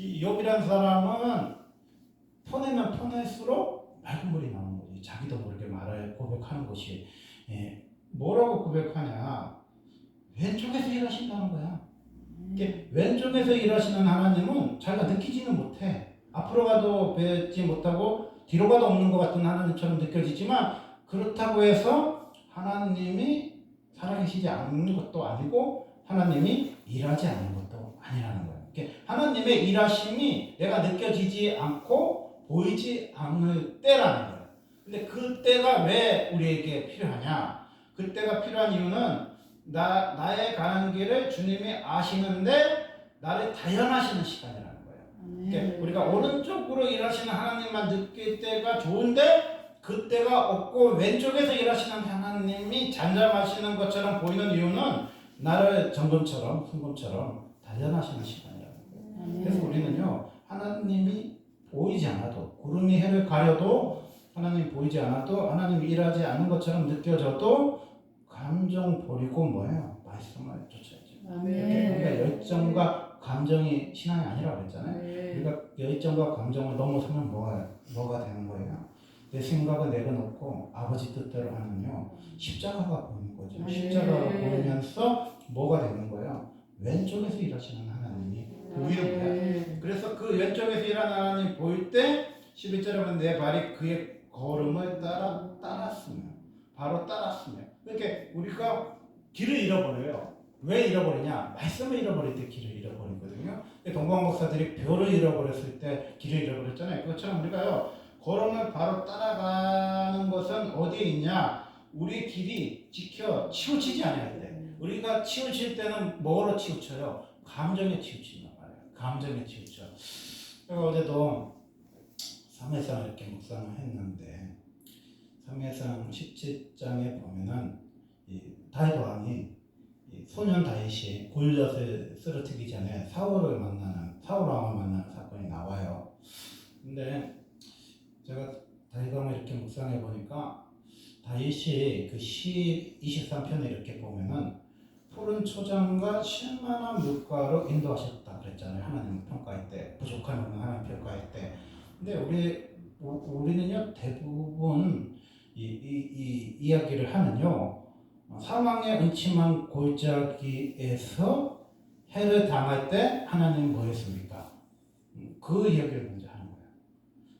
이 욥이라는 사람은 퍼내면 퍼낼수록 맑은 물이 나오는 거지. 자기도 모르게 말을 고백하는 것이 예, 뭐라고 고백하냐? 왼쪽에서 일하신다는 거야. 이게 왼쪽에서 일하시는 하나님은 자기가 느끼지는 못해. 앞으로 가도 뵙지 못하고 뒤로 가도 없는 것 같은 하나님처럼 느껴지지만 그렇다고 해서 하나님이 살아계시지 않는 것도 아니고 하나님이 일하지 않는 것도 아니라는. 이게 하나님의 일하심이 내가 느껴지지 않고 보이지 않을 때라는 거예요. 근데 그 때가 왜 우리에게 필요하냐? 그 때가 필요한 이유는 나, 나의 가는 길을 주님이 아시는데 나를 단련하시는 시간이라는 거예요. 이렇게 우리가 오른쪽으로 일하시는 하나님만 느낄 때가 좋은데 그때가 없고 왼쪽에서 일하시는 하나님이 잔잠하시는 것처럼 보이는 이유는 나를 점검처럼 순금처럼 단련하시는 거예요. 그래서 우리는요 하나님이 보이지 않아도 구름이 해를 가려도 하나님 보이지 않아도 하나님이 일하지 않는 것처럼 느껴져도 감정 버리고 뭐예요 말씀을. 이렇게 우리가 열정과 감정이 신앙이 아니라고 그랬잖아요. 우리가 열정과 감정을 넘어서면 뭐가 뭐가 되는 거예요? 내 생각을 내려놓고 아버지 뜻대로 하면요 십자가가 보이는 거죠. 네. 십자가가 보이면서 뭐가 되는 거예요? 왼쪽에서 일하시는 하나님이 보이는 거야. 그래서 그 왼쪽에서 하나님 보일 때 11절에 보면 내 발이 그의 걸음을 따라 따랐으며 바로 따랐으며 이렇게 우리가 길을 잃어버려요. 왜 잃어버리냐? 말씀을 잃어버릴 때 길을 잃어버리거든요. 동방 목사들이 별을 잃어버렸을 때 길을 잃어버렸잖아요. 그것처럼 우리가요 걸음을 바로 따라가는 것은 어디에 있냐? 우리 길이 지켜 치우치지 않아야 돼. 우리가 치우칠 때는 뭐로 치우쳐요? 감정에 말이에요. 감정에 치우쳐. 제가 어제도 삼회상 이렇게 묵상을 했는데 삼회상 17장에 보면은 이 다윗 왕이 이 소년 다윗이 골리앗을 쓰러뜨리기 전에 사울을 만나는 사울 왕을 만나는 사건이 나와요. 근데 제가 다윗 왕을 이렇게 묵상해 보니까 다윗이 그 시 23편에 이렇게 보면은 푸른 초장과 쉴만한 물가로 인도하셨다 그랬잖아요. 하나님 평가할 때 부족한 부분 하나님 평가할 때. 근데 우리 우- 우리는요 대부분 이, 이, 이 이야기를 하면요 사망의 음침한 골짜기에서 해를 당할 때 하나님 뭐 했습니까? 음, 그 이야기를 먼저 하는 거예요.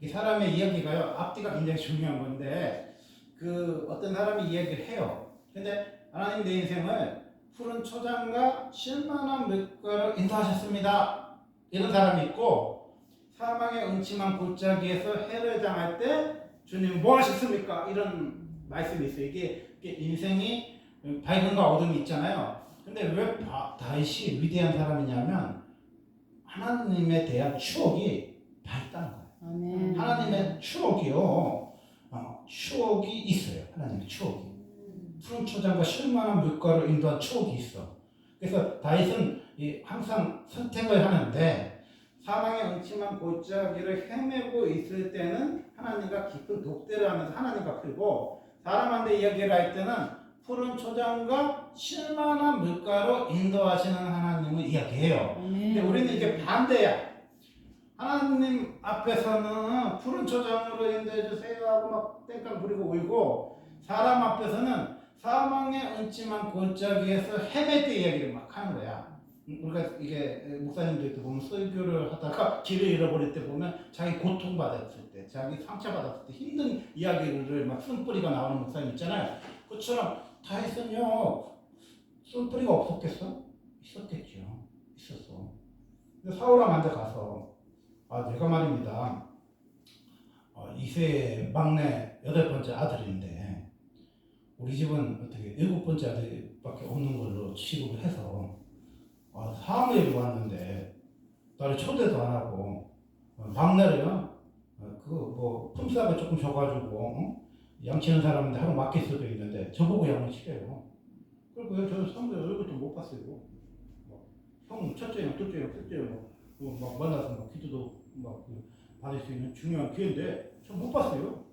이 사람의 이야기가요 앞뒤가 굉장히 중요한 건데 그 어떤 사람이 이야기를 해요. 근데 하나님 내 인생을 푸른 초장과 쉴만한 물가로 인도하셨습니다. 이런 사람이 있고 사망의 음침한 골짜기에서 해를 당할 때 주님 뭐 하셨습니까? 이런 말씀이 있어요. 이게, 이게 인생이 밝음과 어둠이 있잖아요. 근데 왜 바- 다윗이 위대한 사람이냐면 하나님에 대한 추억이 밝다는 거예요. 하나님의 추억이요. 어, 추억이 있어요. 하나님의 추억이. 푸른 초장과 쉴만한 물가로 인도한 추억이 있어. 그래서 다윗은 이 항상 선택을 하는데 사망의 음침한 골짜기를 헤매고 있을 때는 하나님과 깊은 독대를 하면서 하나님과 풀고 사람한테 이야기를 할 때는 푸른 초장과 쉴만한 물가로 인도하시는 하나님을 이야기해요. 근데 우리는 이게 반대야. 하나님 앞에서는 푸른 초장으로 인도해 주세요 하고 막 땡깡 부리고 울고 사람 앞에서는 사망의 음침한 골짜기에서 헤맬 때 이야기를 막 하는 거야. 음, 우리가 이게 목사님들 도 보면 설교를 하다가 길을 잃어버릴 때 보면 자기 고통 받았을 때, 자기 상처 받았을 때 힘든 이야기를 막 쓴뿌리가 나오는 목사님 있잖아요. 그처럼 다윗은요 쓴뿌리가 없었겠어? 있었겠죠. 있었어. 근데 사울왕한테 가서 아 내가 말입니다. 어, 이세 막내 여덟 번째 아들인데 우리 집은 어떻게 일곱 번째 아들밖에 없는 걸로 취급을 해서 아, 사무엘이 왔는데 나를 초대도 안 하고 어, 막내를요 어, 그뭐 품삯을 조금 줘가지고 어? 양치는 사람인데 하루 맡길 수도 있는데 저보고 양을 치래요. 그리고 저 사무엘 얼굴도 못 봤어요. 뭐, 형 첫째 형, 둘째 형, 셋째형 뭐, 뭐, 막 만나서 막 기도도 막그 받을 수 있는 중요한 기회인데 저 못 봤어요.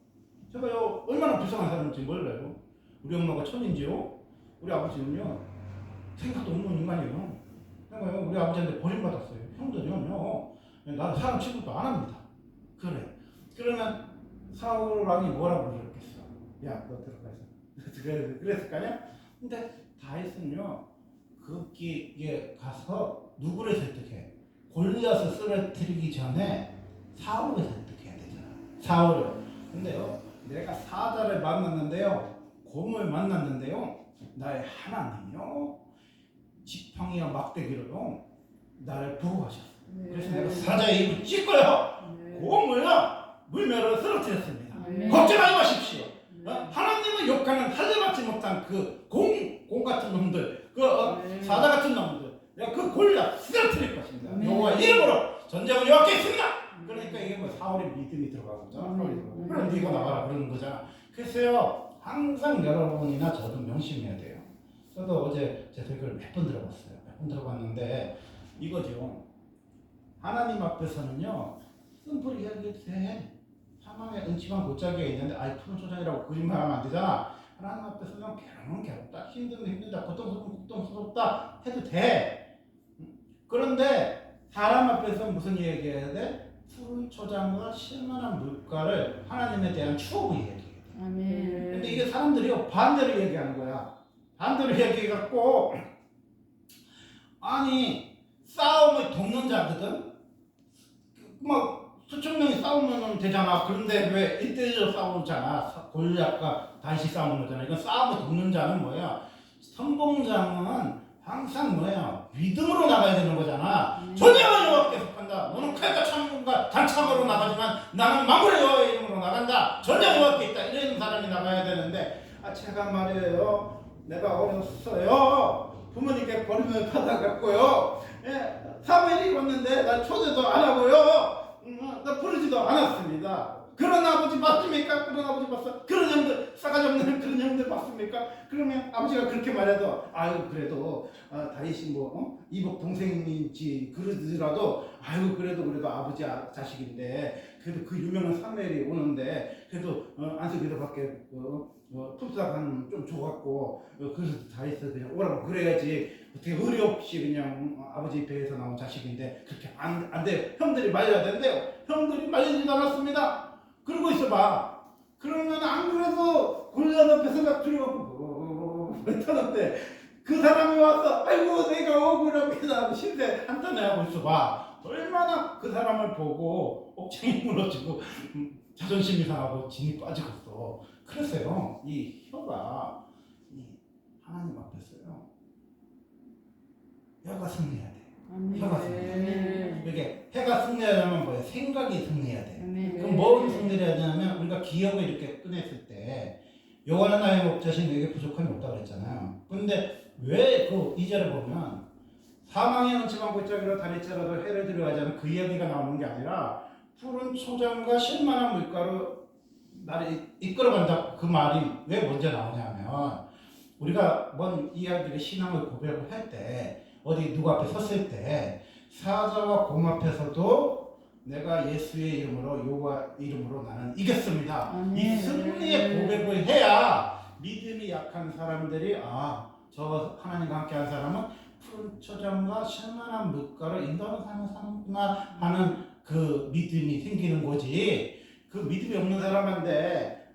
제가요 얼마나 불쌍한 사람인지 몰라요. 우리 엄마가 천인지요. 우리 아버지는요 생각도 없는 인간이에요. 그러니까요 우리 아버지한테 버림받았어요. 형들은요 나는 사람 취급도 안 합니다. 그래. 그러면 사울 왕이 뭐라고 그랬겠어? 야, 너 들어가서. 그랬을 거 아니야? 근데 다윗은요, 거기에 가서 누구를 설득해? 골리앗을 쓰러뜨리기 전에 사울을 설득해야 되잖아. 사울을. 근데요, 내가 사자를 만났는데요, 곰을 만났는데요, 나의 하나님이요, 지팡이와 막대기로요, 나를 보호하셨어. 그래서 내가 사자의 입을 찢고요, 곰을요, 물매로 쓰러뜨렸습니다. 아멘. 걱정하지 마십시오. 어? 하나님을 욕하는 하늘받지 못한 그 공, 공 같은 놈들, 그 어, 네. 사자 같은 놈들, 내가 그 골라 쓰러뜨릴 것입니다. 아멘. 여호와 이름으로 전쟁을 여호와께 있습니다. 그러니까 이게 뭐 사울의 믿음이 들어가고 있잖아. 음. 음. 그럼 네가 나가라 그러는 거잖아. 글쎄요, 항상 여러분이나 저도 명심해야 돼요. 저도 어제 제 설교를 몇 번 들어봤어요. 몇 번 들어봤는데 이거죠. 하나님 앞에서는요, 쓴풀 이야기해도 돼. 사망의 응치만 곧자기가 있는데 아이 푸른 초장이라고 거짓말하면 안 되잖아. 하나님 앞에서는 괴로운 괴롭다, 힘들면 힘들다, 고통스럽면 고통스럽다 해도 돼. 그런데 사람 앞에서 무슨 얘기해야 돼? 푸른 초장과 실만한 물가를 하나님에 대한 추억을 얘기해. 아멘. 근데 이게 사람들이요 반대로 얘기하는 거야. 반대로 얘기해갖고 아니 싸움을 돕는 자거든. 막 수천 명이 싸우면 되잖아. 그런데 왜 1대1로 싸우잖아. 골리앗과 다시 싸우는 거잖아. 이건 싸움을 돕는 자는 뭐야? 선봉장은 항상 뭐야? 믿음으로 나가야 되는 거잖아. 전쟁은 여호와께 속한다. 너는 칼과 창문과 단창으로 나가지만 나는 망군의 여호와의 이름으로 나간다. 전쟁 여호와께 있다. 이런 사람이 나가야 되는데 아 제가 말이에요. 내가 어렸어요. 부모님께 버림을 받아갖고요. 예, 사무엘이 왔는데 나 초대도 안 하고요. 음, 나 부르지도 않았습니다. 그런 아버지 맞습니까? 그런 아버지 봤어? 그런 형들 싸가지 없는 그런 형들 맞습니까? 그러면 아버지가 그렇게 말해도 아유 그래도 아, 다윗이 뭐 어? 이복 동생인지 그러더라도 아유 그래도 그래도 아버지 아, 자식인데 그래도 그 유명한 사무엘이 오는데 그래도 어, 안석이로밖에 어, 어, 품삯은 좀 줘갖고 어, 그래서 다윗을 그냥 오라고 그래야지 어떻게 의리 없이 그냥 어, 아버지 배에서 나온 자식인데 그렇게 안, 안 돼. 형들이 말려야 된대요. 형들이 말리지도 않았습니다. 그러고 있어봐. 그러면 안 그래도 골리앗 앞에서 막 들어가고 못하는데 그 사람이 와서 아이고 내가 억울하고 해서 신세 한탄해 하고 있어봐. 얼마나 그 사람을 보고 옥장이 무너지고 음, 자존심이 상하고 진이 빠지겠어. 그래서요 이 혀가 이 하나님 앞에서요 혀가 승리해야 돼. 혀가 승리해야 이게 해가 승리하려면 뭐야? 생각이 승리해야 돼. 그럼 뭔 승리를 해야 되냐면 우리가 기억을 이렇게 꺼냈을 때 여호와는 나의 목자신 내게 부족함이 없다고 그랬잖아요. 근데 왜 그 이절을 보면 사망의 넘치만 골짜기로 다리째라도 해를 들어가지 않은 그 이야기가 나오는 게 아니라 푸른 초장과 실만한 물가로 나를 이끌어간다 그 말이 왜 먼저 나오냐면 우리가 뭔 이야기를 신앙을 고백을 할 때 어디 누구 앞에 섰을 때 사자와 곰 앞에서도 내가 예수의 이름으로 여호와 이름으로 나는 이겼습니다. 아멘. 이 승리의 고백을 해야 믿음이 약한 사람들이 아 저 하나님과 함께한 사람은 푸른 초장과 실만한 물가를 인도하는 삶을 사는구나 하는 그 믿음이 생기는 거지. 그 믿음이 없는 사람한테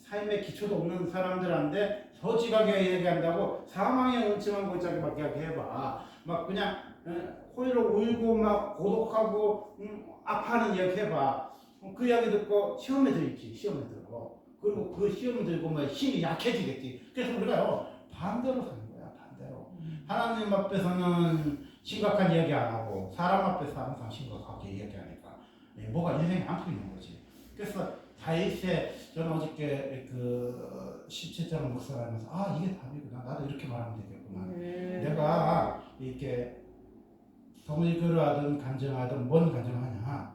삶의 기초도 없는 사람들한테 솔직하게 얘기한다고 사망의 음침한 골짜기밖에 해봐. 막 그냥 어, 호의로 울고 막 고독하고 음, 아파하는 이야기 해봐. 어, 그 이야기 듣고 시험에 들지 시험에 들고 그리고 그 시험을 들고 뭐 힘이 약해지겠지. 그래서 우리가요 반대로 사는 거야 반대로. 하나님 앞에서는 심각한 이야기 안 하고 사람 앞에서 항상 심각하게 이야기하니까 예, 뭐가 인생이 안 풀리는 거지. 그래서 다윗의 저는 어저께 그 17장 묵상하면서 아 이게 답이구나 나도 이렇게 말하면 되겠구나. 내가 이렇게 성의교를 하든 간증하든 뭔 간증하냐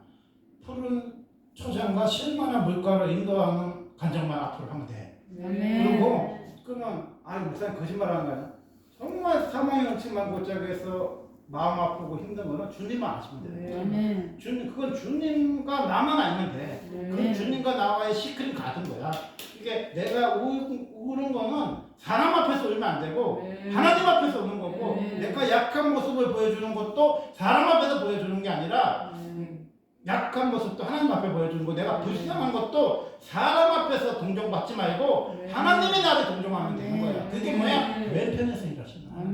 푸른 초장과 실만한 물가로 인도하는 간증만 앞으로 하면 돼. 아멘. 그리고 그러면 아 목사님 거짓말하는 거 아니야? 정말 사망의 넘침만 골짜기에서 마음 아프고 힘든 거는 주님만 아시면 돼. 아멘. 주님 그건 주님과 나만 알면 돼. 그 네. 주님과 나와의 시크릿 가든 거야. 이게 내가 우, 우는 거는 사람 앞에서 울면 안 되고 네. 하나님 앞에서 우는 거고 네. 내가 약한 모습을 보여주는 것도 사람 앞에서 보여주는 게 아니라 약한 모습도 하나님 앞에 보여주는 거 내가 불쌍한 것도 사람 앞에서 동정받지 말고 네. 하나님이 나를 동정하면 되는 거야 그게 뭐야? 네. 왼편에서 일하시는 거야.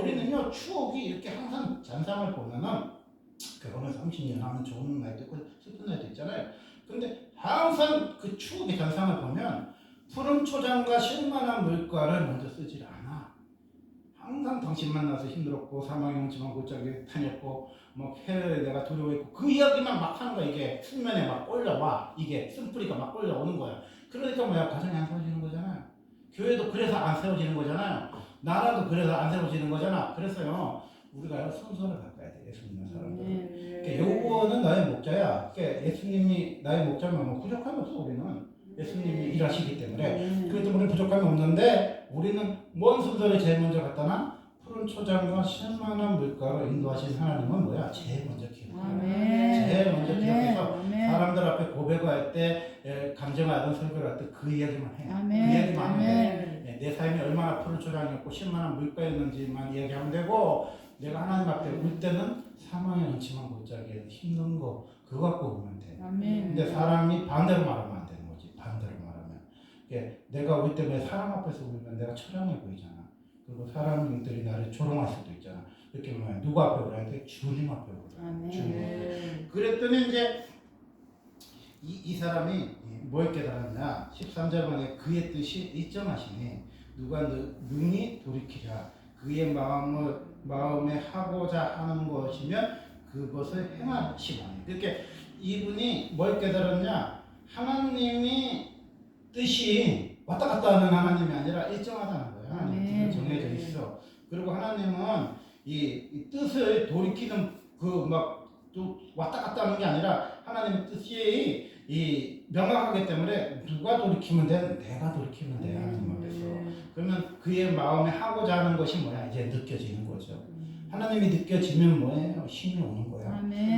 우리는요 추억이 이렇게 항상 잔상을 보면은 결혼을 30년 하면 좋은 날도 있고 슬픈 날도 있잖아요 근데 항상 그 추억의 잔상을 보면 푸른 초장과 실만한 물가를 먼저 쓰질 않아. 항상 당신 만나서 힘들었고 사망의 용치만 골짜기 다녔고 뭐 해를 내가 두려워했고 그 이야기만 막 하는 거야 이게. 수면에 막 올라와. 이게 쓴뿌리가 막 올라오는 거야. 그러니까 뭐야 가정이 안 세워지는 거잖아요 교회도 그래서 안 세워지는 거잖아요 나라도 그래서 안 세워지는 거잖아. 그래서요 우리가 순서를 예수님의 사람들 그러니까 요거는 나의 목자야 그러니까 예수님이 나의 목자면 뭐 부족함이 없어 우리는 예수님이 일하시기 때문에 그래도 우리는 부족함이 없는데 우리는 뭔 순서를 제일 먼저 갖다 놔? 푸른 초장과 실만한 물가로 인도하신 하나님은 뭐야? 제일 먼저 기억해. 아멘. 제일 먼저 기억해서. 사람들 앞에 고백할 때, 에, 감정하던 설교를 할 때 그 이야기만 해. 그 아멘. 이야기만 해. 아멘. 예, 내 삶이 얼마나 푸른 초장이었고 실만한 물가였는지만 이야기하면 되고 내가 하나님 앞에 울 때는 사망의 넘치만 골짜기에 힘든 거 그거 갖고 오면 돼. 아멘. 근데 사람이 반대로 말하면 안 되는 거지. 반대로 말하면. 이게 내가 울 때문에 사람 앞에서 울면 내가 처량해 보이잖아. 그리고 사람들이 나를 조롱할 수도 있잖아. 이렇게 보면 누구 앞에 돼? 주님 앞에 울어야 돼. 주님. 그랬더니 이제 이, 이 사람이 뭘 깨달았냐? 13절 만에 그의 뜻이 일정하시니 누가 느- 능히 돌이키랴 그의 마음을 마음에 하고자 하는 것이면 그것을 행하시나니 이렇게 이분이 뭘 깨달았냐? 하나님이 뜻이 왔다 갔다 하는 하나님이 아니라 일정하다는 거예요. 하나님. 뜻이 정해져 있어. 그리고 하나님은 이, 이 뜻을 돌이키는 그막 왔다 갔다 하는 게 아니라 하나님의 뜻이 이 명확하기 때문에 누가 돌이키면 돼? 내가 돌이키면 돼 하나님 앞에서. 그러면 그의 마음에 하고자 하는 것이 뭐야? 이제 느껴지는 거죠. 하나님이 느껴지면 뭐예요? 힘이 오는 거야.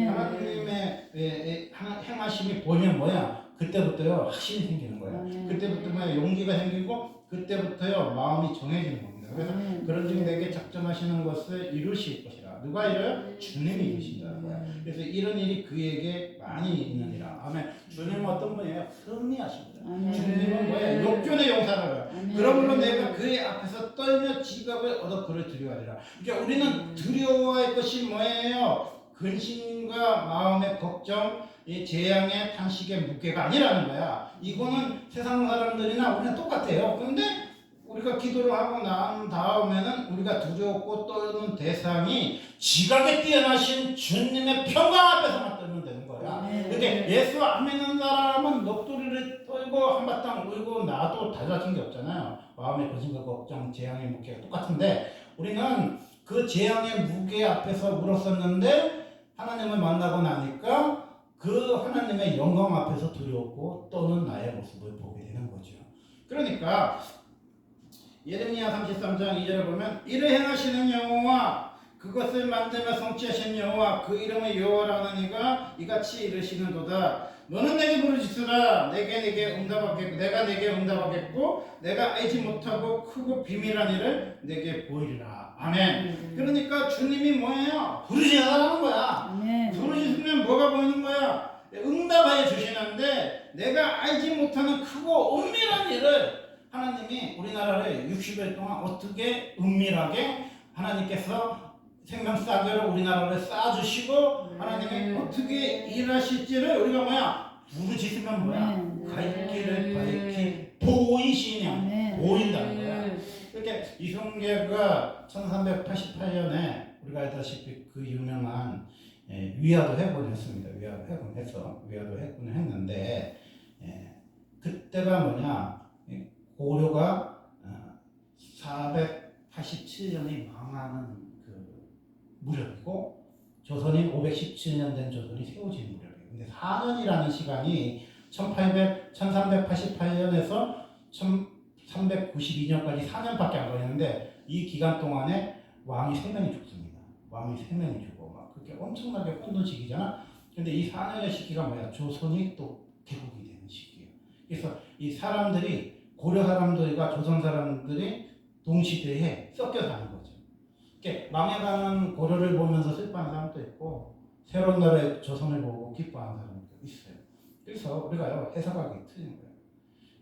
하나님의 에, 에, 하- 행하심이 보이면 뭐야? 그때부터요 확신이 생기는 거야. 그때부터 뭐야 용기가 생기고 그때부터요 마음이 정해지는 겁니다. 그래서 아멘. 그런즉 내게 작정하시는 것을 이루실 것이라. 누가 이뤄요? 주님이 이루신다는 거야. 음. 그래서 이런 일이 그에게 많이 있느니라. 아멘. 주님은 어떤 분이에요? 승리하십니다. 아멘. 주님은 뭐야? 해요. 아멘. 그러므로 내가 그의 앞에서 떨며 지갑을 얻어 그를 두려워하리라. 그러니까 우리는 두려워할 것이 뭐예요? 근심과 마음의 걱정, 이 재앙의 탄식의 무게가 아니라는 거야. 이거는 세상 사람들이나 우리는 똑같아요. 근데 우리가 기도를 하고 난 다음에는 우리가 두려웠고 떠는 대상이 지각에 뛰어나신 주님의 평강 앞에서만 떨면 되는 거야. 근데 예수 안 믿는 사람은 녹두리를 떨고 한바탕 울고 나도 달라진 게 없잖아요. 마음의 거짓과 걱정, 재앙의 무게가 똑같은데 우리는 그 재앙의 무게 앞에서 울었었는데 하나님을 만나고 나니까 그 하나님의 영광 앞에서 두려웠고 또는 나의 모습을 보게 되는 거죠. 그러니까 예레미야 33장 2절에 보면 이를 행하시는 여호와 그것을 만들며 성취하신 여호와 그 이름의 여호와라는 이가 이같이 이르시는도다. 너는 내게 부르짖으라. 내게 내게 응답하겠고 내가 내게 응답하겠고 내가 알지 못하고 크고 비밀한 일을 내게 보이리라. 아멘. 그러니까 주님이 뭐예요? 부르짖으라는 거야. 부르짖으면 뭐가 보이는 거야? 응답하여 주시는데 내가 알지 못하는 크고 은밀한 일을 하나님이 우리나라를 60일 동안 어떻게 은밀하게 하나님께서 생명사교를 우리나라를 쌓아주시고 하나님이 어떻게 일하실지를 우리가 뭐야? 부르짖으면 뭐야? 아멘. 갈 길을 밝히 보이시냐. 보인다는 거야. 이렇게 이성계가 1388년에 우리가 알다시피 그 유명한 예, 위화도 해군을 했습니다. 위화도 해군해서 위화도 해군을 했는데 예, 그때가 뭐냐? 예, 고려가 어, 487년이 망하는 그 무렵이고 조선이 517년 된 조선이 세워진 무렵이에요. 근데 4년이라는 시간이 1800, 1388년에서 1392년까지 4년밖에 안 걸리는데 이 기간 동안에 왕이 세 명이 죽습니다. 왕이 세 명이 죽고 막 그렇게 엄청나게 혼돈시기잖아. 근데 이 4년의 시기가 뭐야? 조선이 또 개국이 되는 시기예요. 그래서 이 사람들이 고려 사람들과 조선 사람들이 동시대에 섞여 사는 이렇게 망해가는 고려를 보면서 슬퍼하는 사람도 있고 새로운 나라의 조선을 보고 기뻐하는 사람도 있어요. 그래서 우리가요 해석하기 틀린 거예요.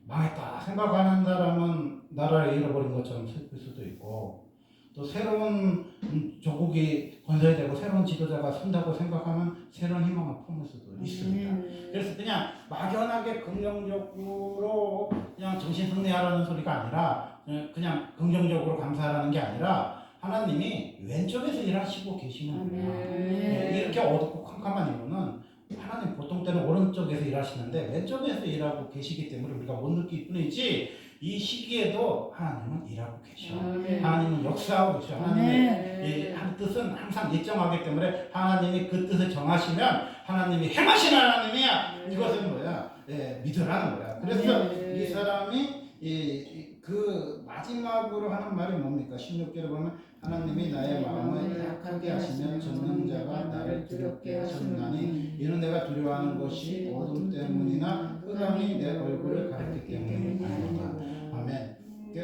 망했다 생각하는 사람은 나라를 잃어버린 것처럼 슬플 수도 있고 또 새로운 음, 조국이 건설되고 새로운 지도자가 선다고 생각하면 새로운 희망을 품을 수도 있습니다. 음. 그래서 그냥 막연하게 긍정적으로 그냥 정신 승리하라는 소리가 아니라 그냥 긍정적으로 감사하라는 게 아니라 하나님이 왼쪽에서 일하시고 계시는구나. 예, 이렇게 어둡고 캄캄한 이유는 하나님 보통 때는 오른쪽에서 일하시는데 왼쪽에서 일하고 계시기 때문에 우리가 못 느낄 뿐이지 이 시기에도 하나님은 일하고 계셔. 아멘. 하나님은 역사하고 계셔. 하나님의 네. 이한 뜻은 항상 일정하기 때문에 하나님이 그 뜻을 정하시면 하나님이 행하시는 하나님이야. 이것은 뭐야? 예, 믿으라는 거야. 그래서 네. 이 사람이 이, 이- 그 마지막으로 하는 말이 뭡니까? 16절에 보면 하나님이 나의 마음을 약하게 하시면 전능자가 나를 두렵게 하셨나니 이는 내가 두려워하는 것이 어둠 때문이나 흑암이 내 얼굴을 가렸기 때문이 아니라 아멘.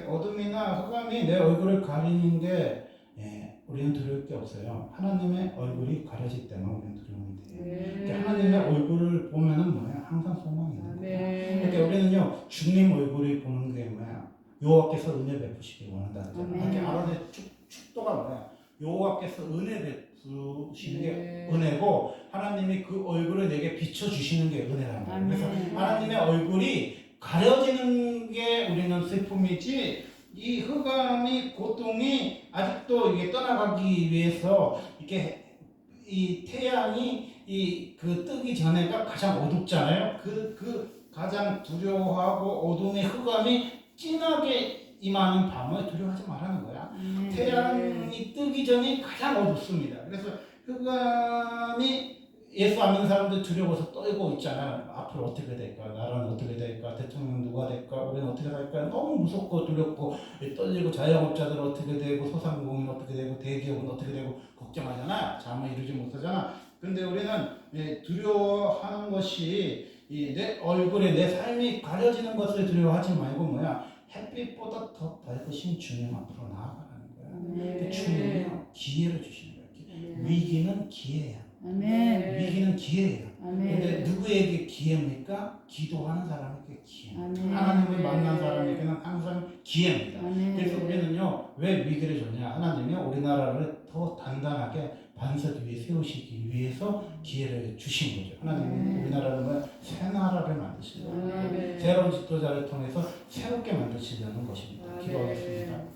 어둠이나 흑암이 내 얼굴을 가리는 게 예, 우리는 두려울 게 없어요. 하나님의 얼굴이 가려질 때만 우리는 두려움이 돼요. 이렇게 하나님의 얼굴을 보면은 뭐야? 항상 소망이 있는 거예요. 그러니까 우리는요 주님 얼굴을 보는 게 뭐야? 여호와께서 은혜 베푸시길 원한다는. 아멘. 이렇게 아론의 축, 축도가 뭐야? 여호와께서 은혜 베푸시는 게 네. 은혜고 하나님이 그 얼굴을 내게 비춰 주시는 게 은혜라는 거예요. 그래서. 하나님의 얼굴이 가려지는 게 우리는 슬픔이지 이 흑암이 고통이 아직도 이게 떠나가기 위해서 이렇게 이 태양이 이 그 뜨기 전에가 가장 어둡잖아요. 그그 가장 두려워하고 어둠의 흑암이 진하게 임하는 밤을 두려워하지 말라는 거야. 태양이 뜨기 전이 가장 어둡습니다. 그래서 흑암이 예수 안 믿는 사람들 두려워서 떨고 있잖아요. 앞으로 어떻게 될까? 나라는 어떻게 될까? 대통령 누가 될까? 우리는 어떻게 될까? 너무 무섭고 두렵고 떨리고 자영업자들 어떻게 되고 소상공인 어떻게 되고 대기업은 어떻게 되고 걱정하잖아. 잠을 이루지 못하잖아. 근데 우리는 예, 두려워하는 것이 이내 얼굴에 내 삶이 가려지는 것을 두려워하지 말고 뭐야 햇빛보다 더 밝으신 주님 앞으로 나아가라는 거야. 그 주님이요 기회를 주시는 거야. 기- 위기는 기회야. 아멘. 위기는 기회예요. 근데 아멘. 누구에게 기회입니까? 기도하는 사람에게 기회. 하나님을 만난 사람에게는 항상 기회입니다. 아멘. 그래서 우리는요 왜 위기를 줬냐? 하나님이 우리나라를 더 단단하게 반석 위에 세우시기 위해서 기회를 주신 거죠. 하나님은 네. 우리나라를? 새 나라를 만드시려고 아멘. 새로운 지도자를 통해서 새롭게 만드시려는 것입니다. 기도하겠습니다.